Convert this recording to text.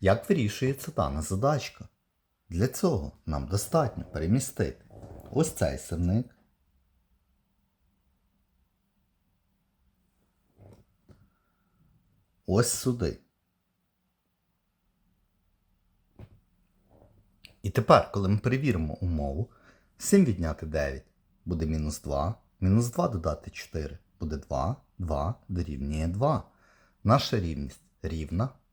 Як вирішується дана задачка? Для цього нам достатньо перемістити ось цей сирник. Ось сюди. І тепер, коли ми перевіримо умову, 7 відняти 9 буде мінус 2, мінус 2 додати 4 буде 2, 2 дорівнює 2. Наша рівність рівна,